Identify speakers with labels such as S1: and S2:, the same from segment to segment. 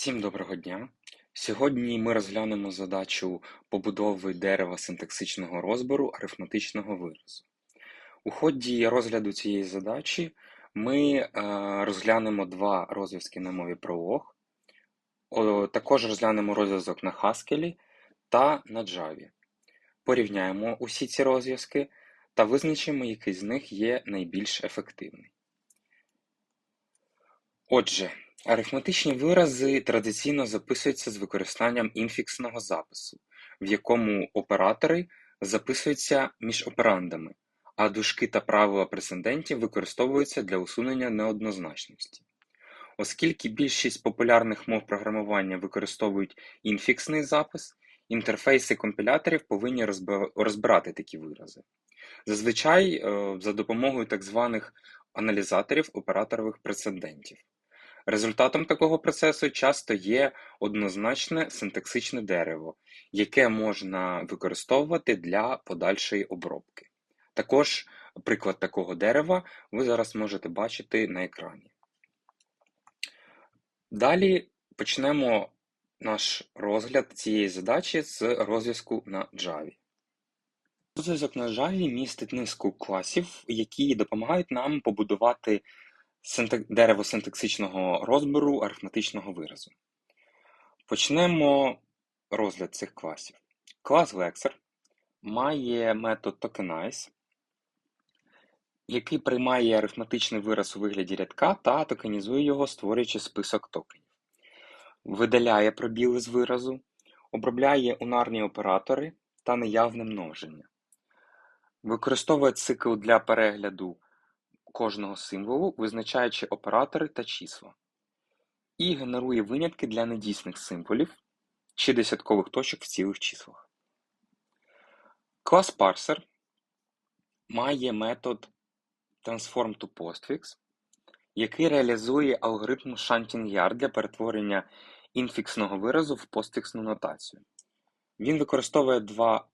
S1: Всім доброго дня! Сьогодні ми розглянемо задачу побудови дерева синтаксичного розбору арифметичного виразу. У ході розгляду цієї задачі ми е, розглянемо два розв'язки на мові пролог, також розглянемо розв'язок на Haskell та на Java. Порівняємо усі ці розв'язки та визначимо, який з них є найбільш ефективний. Отже, Арифметичні вирази традиційно записуються з використанням інфіксного запису, в якому оператори записуються між операндами, а дужки та правила прецедентів використовуються для усунення неоднозначності. Оскільки більшість популярних мов програмування використовують інфіксний запис, інтерфейси компіляторів повинні розбирати такі вирази. Зазвичай е, за допомогою так званих аналізаторів операторових прецедентів. Результатом такого процесу часто є однозначне синтаксичне дерево, яке можна використовувати для подальшої обробки. Також приклад такого дерева ви зараз можете бачити на екрані. Далі почнемо наш розгляд цієї задачі з розв'язку на Java. Розв'язок на Java містить низку класів, які допомагають нам побудувати дерево синтаксичного розбору арифметичного виразу. Почнемо розгляд цих класів. Клас Lexer має метод tokenize, який приймає арифметичний вираз у вигляді рядка та токенізує його, створюючи список токенів. Видаляє пробіли з виразу, обробляє унарні оператори та неявне множення. Використовує цикл для перегляду кожного символу, визначаючи оператори та числа, і генерує винятки для недійсних символів чи десяткових точок в цілих числах. Клас Parser має метод transform який реалізує алгоритм Shunting-Yard для перетворення інфіксного виразу в постфіксну нотацію. Він використовує два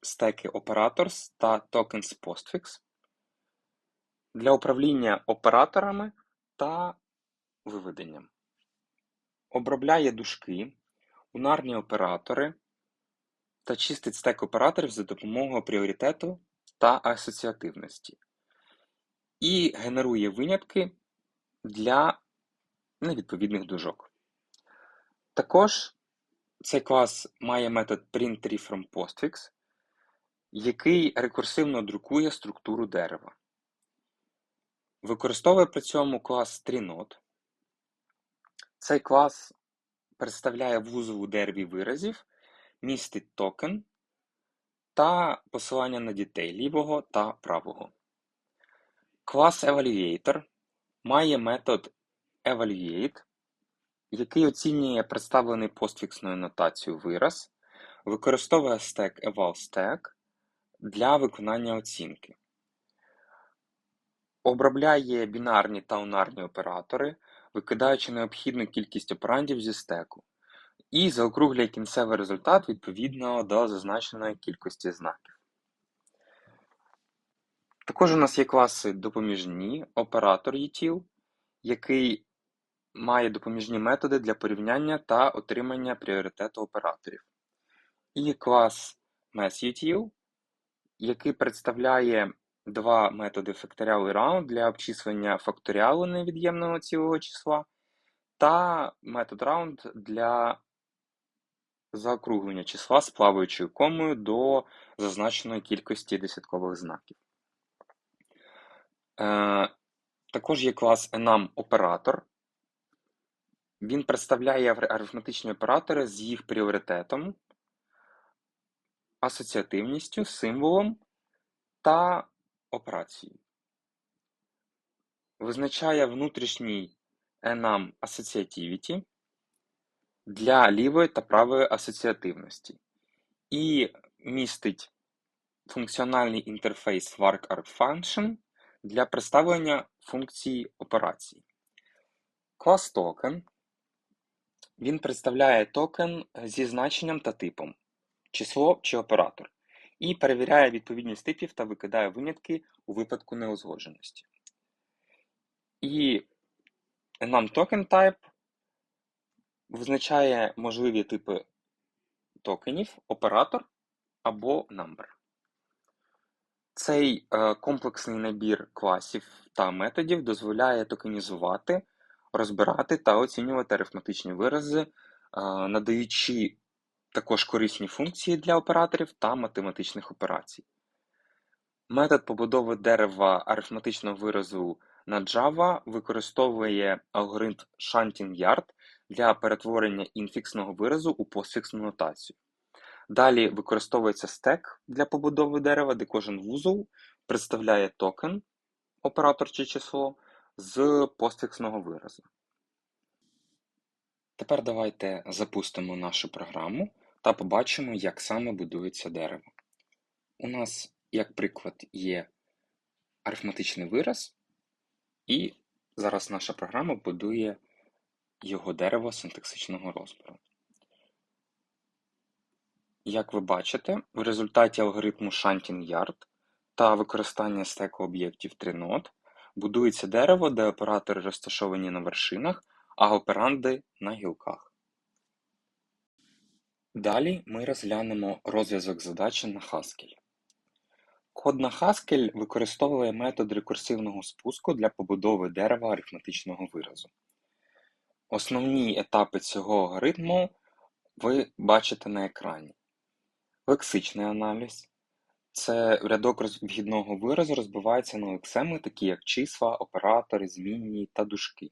S1: стеки operators та tokens postfix для управління операторами та виведенням. Обробляє дужки, унарні оператори та чистить стек операторів за допомогою пріоритету та асоціативності. І генерує винятки для невідповідних дужок. Також цей клас має метод printTree який рекурсивно друкує структуру дерева. Використовує при цьому клас TreeNode. Цей клас представляє вузол у дереві виразів, містить токен та посилання на дітей лівого та правого. Клас Evaluator має метод evaluate, який оцінює представлений постфіксною нотацією вираз, використовує стек evalStack для виконання оцінки. Обробляє бінарні та унарні оператори, викидаючи необхідну кількість операндів зі стеку, і заокруглює кінцевий результат відповідно до зазначеної кількості знаків. Також у нас є класи допоміжні, оператор util, який має допоміжні методи для порівняння та отримання пріоритету операторів. І клас messUtil, який представляє два методи факторіал і round для обчислення факторіалу невід'ємного цілого числа, та метод round для заокруглення числа з плаваючою комою до зазначеної кількості десяткових знаків. Е, Також є клас enum оператор. Він представляє арифметичні оператори з їх пріоритетом, асоціативністю, символом та операції. Визначає внутрішній enum associativity для лівої та правої асоціативності і містить функціональний інтерфейс WarkArgFunction для представлення функції операцій. Клас токен. Він представляє токен зі значенням та типом, число чи оператор і перевіряє відповідність типів та викидає винятки у випадку неузгодженості. І нам token type визначає можливі типи токенів, оператор або number. Цей е, комплексний набір класів та методів дозволяє токенізувати, розбирати та оцінювати арифметичні вирази, е, надаючи також корисні функції для операторів та математичних операцій. Метод побудови дерева арифметичного виразу на Java використовує алгоритм Shunting-Yard для перетворення інфіксного виразу у постфіксну нотацію. Далі використовується стек для побудови дерева, де кожен вузол представляє токен, оператор чи число, з постфіксного виразу. Тепер давайте запустимо нашу програму та побачимо, як саме будується дерево. У нас, як приклад, є арифметичний вираз, і зараз наша програма будує його дерево синтаксичного розбору. Як ви бачите, в результаті алгоритму Shunting-Yard та використання стеку об'єктів 3Node будується дерево, де оператори розташовані на вершинах, а операнди на гілках. Далі ми розглянемо розв'язок задачі на Haskell. Код на Haskell використовує метод рекурсивного спуску для побудови дерева арифметичного виразу. Основні етапи цього алгоритму ви бачите на екрані. Лексичний аналіз це рядок вхідного виразу розбивається на лексеми, такі як числа, оператори, змінні та дужки.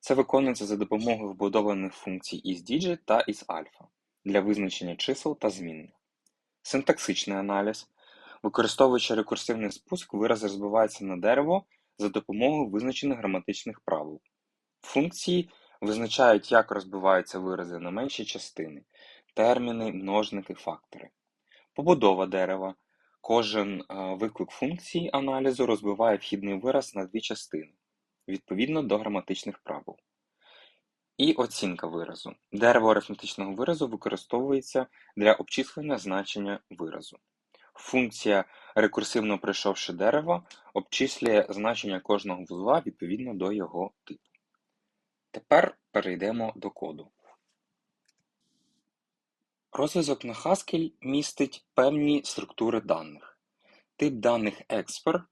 S1: Це виконується за допомогою вбудованих функцій isDigit та isAlpha для визначення чисел та змінних. Синтаксичний аналіз. Використовуючи рекурсивний спуск, вираз розбивається на дерево за допомогою визначених граматичних правил. Функції визначають, як розбиваються вирази на менші частини, терміни, множники, фактори. Побудова дерева. Кожен виклик функції аналізу розбиває вхідний вираз на дві частини, відповідно до граматичних правил. І оцінка виразу. Дерево арифметичного виразу використовується для обчислення значення виразу. Функція, рекурсивно пройшовши дерево, обчислює значення кожного вузла відповідно до його типу. Тепер перейдемо до коду. Розв'язок на Haskell містить певні структури даних. Тип даних expr,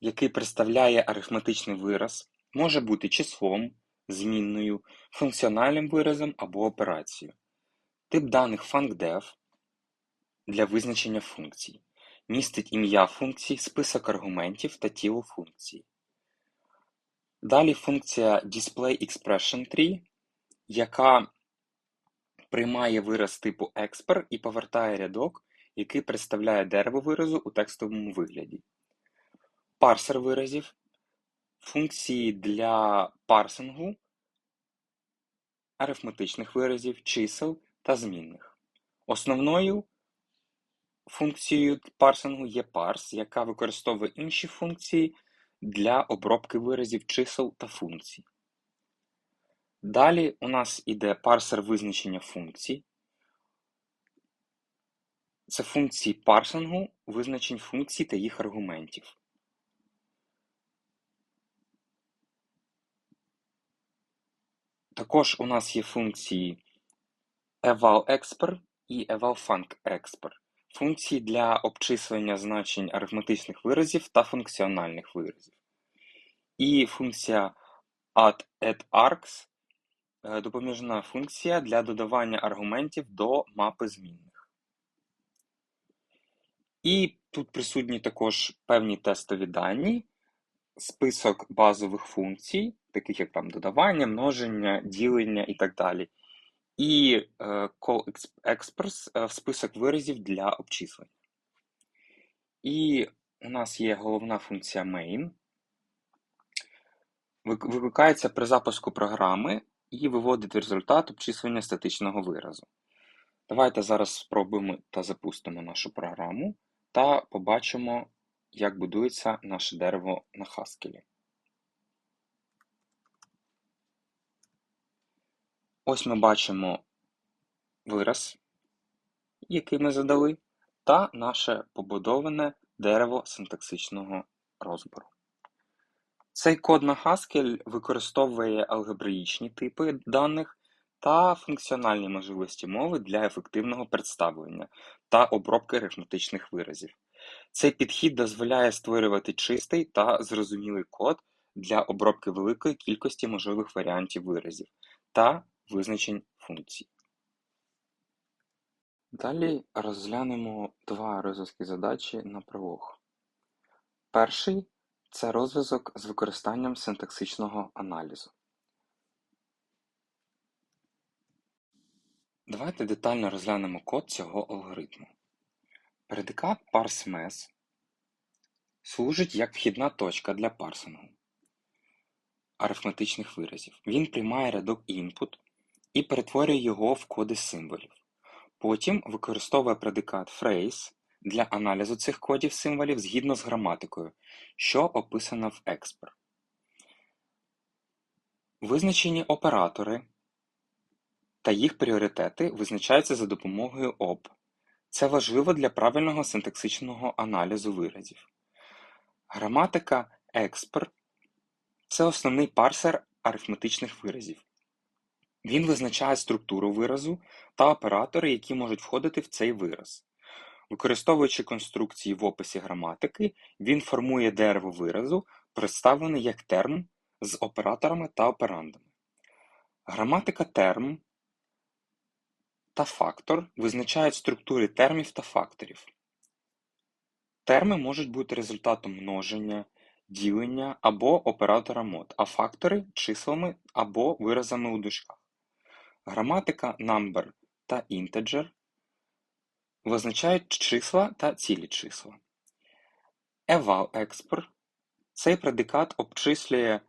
S1: який представляє арифметичний вираз, може бути числом, змінною, функціональним виразом або операцією. Тип даних funcdef для визначення функцій. Містить ім'я функції, список аргументів та тіло функції. Далі функція DisplayExpressionTree, яка приймає вираз типу expr і повертає рядок, який представляє дерево виразу у текстовому вигляді. Парсер виразів функції для парсингу арифметичних виразів, чисел та змінних. Основною функцією парсингу є парс, яка використовує інші функції для обробки виразів чисел та функцій. Далі у нас іде парсер визначення функцій. Це функції парсингу визначень функцій та їх аргументів. Також у нас є функції evalExpr і evalFuncExpr. Функції для обчислення значень арифметичних виразів та функціональних виразів. І функція addArgs е, допоміжна функція для додавання аргументів до мапи змінних. І тут присутні також певні тестові дані, список базових функцій, таких як там додавання, множення, ділення і так далі. І е, callExpress е, список виразів для обчислення. І у нас є головна функція main. Викликається при запуску програми і виводить результат обчислення статичного виразу. Давайте зараз спробуємо та запустимо нашу програму та побачимо, як будується наше дерево на Haskell. Ось ми бачимо вираз, який ми задали, та наше побудоване дерево синтаксичного розбору. Цей код на Haskell використовує алгебраїчні типи даних та функціональні можливості мови для ефективного представлення та обробки арифметичних виразів. Цей підхід дозволяє створювати чистий та зрозумілий код для обробки великої кількості можливих варіантів виразів та визначень функцій. Далі розглянемо два розв'язки задачі на пролог. Перший це розв'язок з використанням синтаксичного аналізу. Давайте детально розглянемо код цього алгоритму. Предикат parseMes служить як вхідна точка для парсингу арифметичних виразів. Він приймає рядок input і перетворює його в коди символів. Потім використовує предикат phrase для аналізу цих кодів символів згідно з граматикою, що описано в Expert. Визначені оператори та їх пріоритети визначаються за допомогою ОП. Це важливо для правильного синтаксичного аналізу виразів. Граматика Expert – це основний парсер арифметичних виразів. Він визначає структуру виразу та оператори, які можуть входити в цей вираз. Використовуючи конструкції в описі граматики, він формує дерево виразу, представлене як терм з операторами та операндами. Граматика терм та фактор визначають структури термів та факторів. Терми можуть бути результатом множення, ділення або оператора мод, а фактори числами або виразами у дужках. Граматика number та integer визначають числа та цілі числа. Eval-expr цей предикат обчислює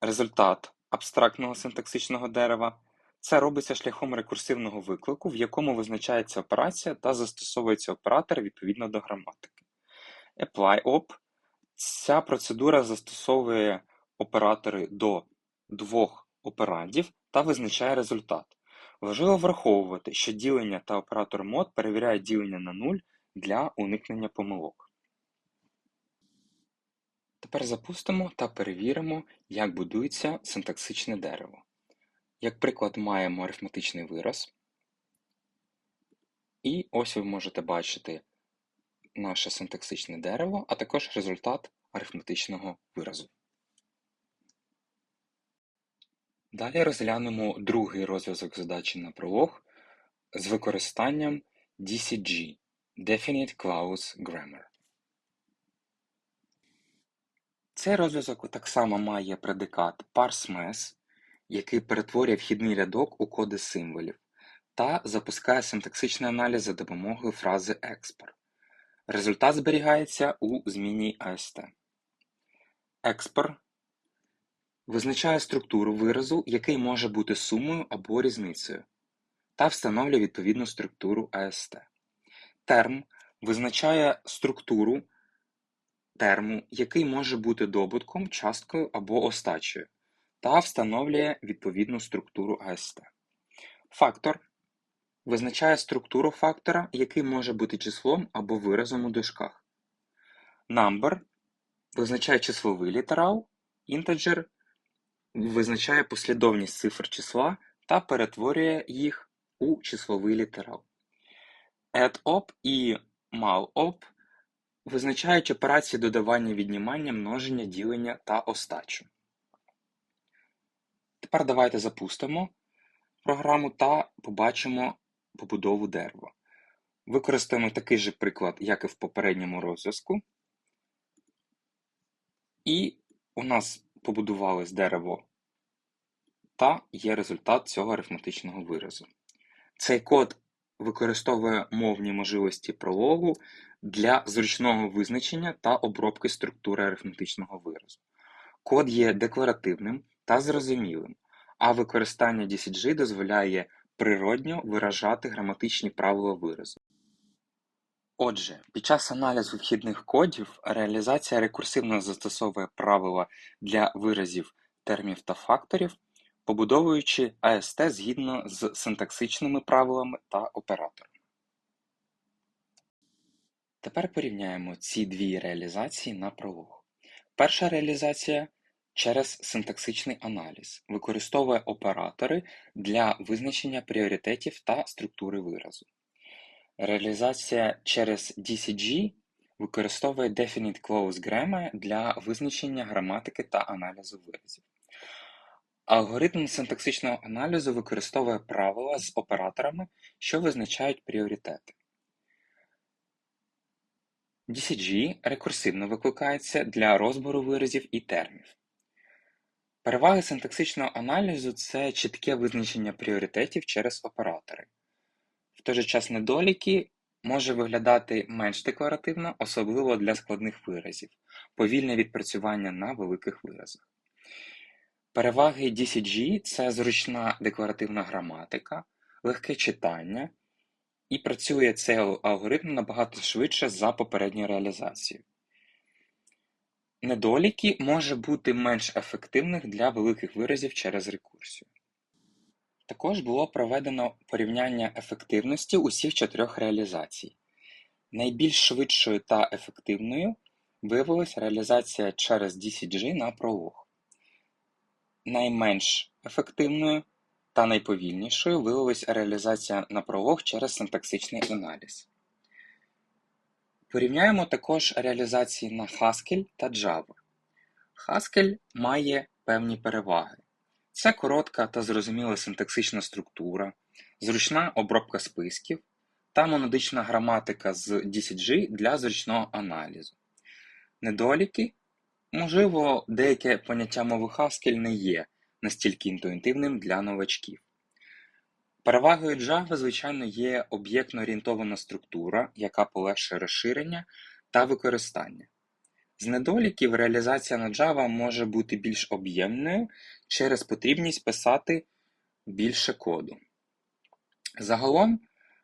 S1: результат абстрактного синтаксичного дерева. Це робиться шляхом рекурсивного виклику, в якому визначається операція та застосовується оператор відповідно до граматики. Apply-op ця процедура застосовує оператори до двох операндів та визначає результат. Важливо враховувати, що ділення та оператор мод перевіряють ділення на нуль для уникнення помилок. Тепер запустимо та перевіримо, як будується синтаксичне дерево. Як приклад, маємо арифметичний вираз. І ось ви можете бачити наше синтаксичне дерево, а також результат арифметичного виразу. Далі розглянемо другий розв'язок задачі на пролог з використанням DCG Definite Clause Grammar. Цей розв'язок так само має предикат parseMes, який перетворює вхідний рядок у коди символів та запускає синтаксичний аналіз за допомогою фрази export. Результат зберігається у зміні AST. Export визначає структуру виразу, який може бути сумою або різницею, та встановлює відповідну структуру AST. Терм визначає структуру терму, який може бути добутком, часткою або остачею, та встановлює відповідну структуру AST. Фактор визначає структуру фактора, який може бути числом або виразом у дужках. Number визначає числовий літерал, integer визначає послідовність цифр числа та перетворює їх у числовий літерал. Add-op і mal-op визначають операції додавання, віднімання, множення, ділення та остачу. Тепер давайте запустимо програму та побачимо побудову дерева. Використаємо такий же приклад, як і в попередньому розв'язку. І у нас побудувалось дерево та є результат цього арифметичного виразу. Цей код використовує мовні можливості прологу для зручного визначення та обробки структури арифметичного виразу. Код є декларативним та зрозумілим, а використання DCG дозволяє природньо виражати граматичні правила виразу. Отже, під час аналізу вхідних кодів реалізація рекурсивно застосовує правила для виразів термів та факторів, побудовуючи АСТ згідно з синтаксичними правилами та операторами. Тепер порівняємо ці дві реалізації на пролог. Перша реалізація через синтаксичний аналіз, використовує оператори для визначення пріоритетів та структури виразу. Реалізація через DCG використовує Definite Clause Grammar для визначення граматики та аналізу виразів. Алгоритм синтаксичного аналізу використовує правила з операторами, що визначають пріоритети. DCG рекурсивно викликається для розбору виразів і термів. Переваги синтаксичного аналізу це чітке визначення пріоритетів через оператори. Той же час недоліки може виглядати менш декларативно, особливо для складних виразів, повільне відпрацювання на великих виразах. Переваги DCG це зручна декларативна граматика, легке читання, і працює цей алгоритм набагато швидше за попередню реалізацію. Недоліки може бути менш ефективних для великих виразів через рекурсію. Також було проведено порівняння ефективності усіх чотирьох реалізацій. Найбільш швидшою та ефективною виявилась реалізація через DCG на пролог. Найменш ефективною та найповільнішою виявилась реалізація на пролог через синтаксичний аналіз. Порівняємо також реалізації на Haskell та Java. Haskell має певні переваги. Це коротка та зрозуміла синтаксична структура, зручна обробка списків та монодична граматика з DCG для зручного аналізу. Недоліки можливо, деяке поняття мови Haskell не є настільки інтуїтивним для новачків. Перевагою Java, звичайно, є об'єктно-орієнтована структура, яка полегшує розширення та використання. З недоліків реалізація на Java може бути більш об'ємною через потрібність писати більше коду. Загалом,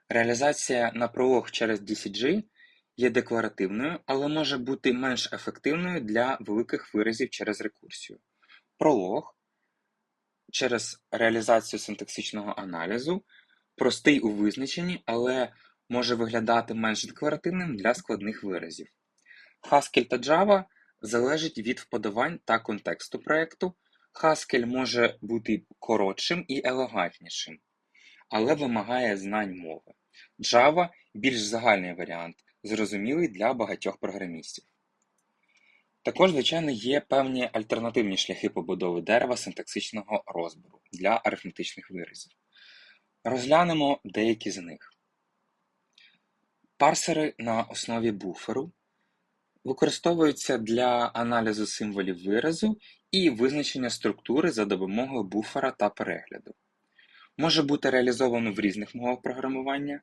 S1: реалізація на пролог через DCG є декларативною, але може бути менш ефективною для великих виразів через рекурсію. Пролог через реалізацію синтаксичного аналізу простий у визначенні, але може виглядати менш декларативним для складних виразів. Haskell та Java залежить від вподобань та контексту проєкту. Haskell може бути коротшим і елегантнішим, але вимагає знань мови. Java більш загальний варіант, зрозумілий для багатьох програмістів. Також, звичайно, є певні альтернативні шляхи побудови дерева синтаксичного розбору для арифметичних виразів. Розглянемо деякі з них. Парсери на основі буферу використовуються для аналізу символів виразу і визначення структури за допомогою буфера та перегляду. Може бути реалізовано в різних мовах програмування.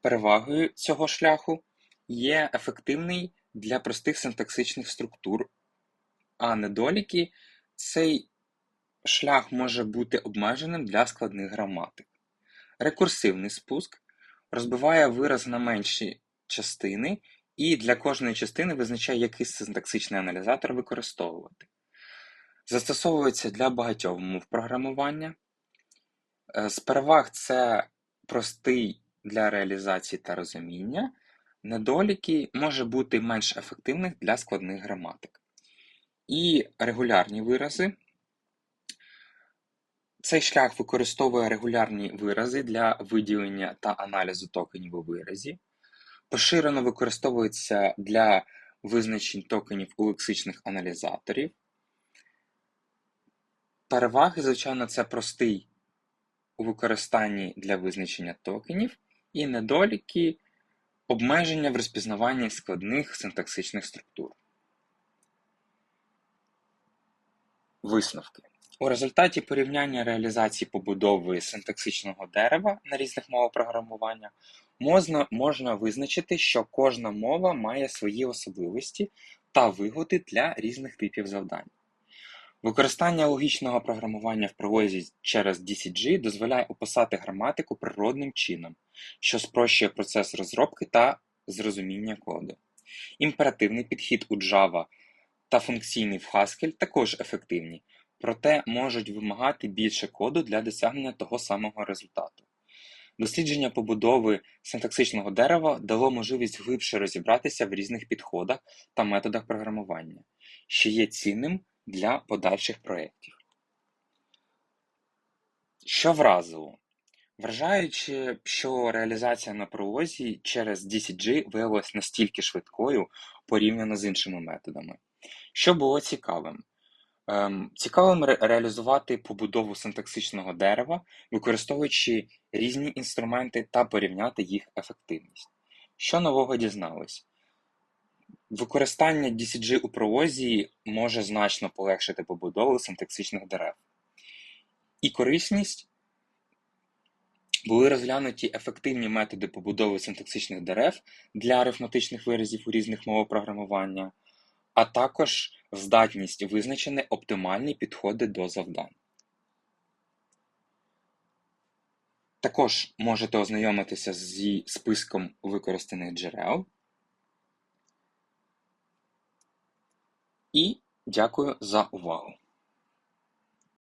S1: Перевагою цього шляху є ефективний для простих синтаксичних структур, а недоліки цей шлях може бути обмеженим для складних граматик. Рекурсивний спуск розбиває вираз на менші частини і для кожної частини визначає, який синтаксичний аналізатор використовувати. Застосовується для багатьох мов програмування. Е, з переваг це простий для реалізації та розуміння, недоліки може бути менш ефективних для складних граматик. І регулярні вирази. Цей шлях використовує регулярні вирази для виділення та аналізу токенів у виразі. Поширено використовується для визначень токенів у лексичних аналізаторів. Переваги, звичайно, це простий у використанні для визначення токенів, і недоліки обмеження в розпізнаванні складних синтаксичних структур. Висновки. У результаті порівняння реалізації побудови синтаксичного дерева на різних мовах програмування можна, можна визначити, що кожна мова має свої особливості та вигоди для різних типів завдань. Використання логічного програмування в пролозі через DCG дозволяє описати граматику природним чином, що спрощує процес розробки та зрозуміння коду. Імперативний підхід у Java та функційний в Haskell також ефективні, проте можуть вимагати більше коду для досягнення того самого результату. Дослідження побудови синтаксичного дерева дало можливість глибше розібратися в різних підходах та методах програмування, що є цінним для подальших проєктів. Що вразило? Вражаючи, що реалізація на пролозі через DCG виявилася настільки швидкою порівняно з іншими методами. Що було цікавим? Ем, Цікавим ре- реалізувати побудову синтаксичного дерева, використовуючи різні інструменти та порівняти їх ефективність. Що нового дізнались? Використання DCG у пролозі може значно полегшити побудову синтаксичних дерев. І корисність були розглянуті ефективні методи побудови синтаксичних дерев для арифметичних виразів у різних мовах програмування, а також здатність визначити оптимальні підходи до завдань. Також можете ознайомитися зі списком використаних джерел. І дякую за увагу.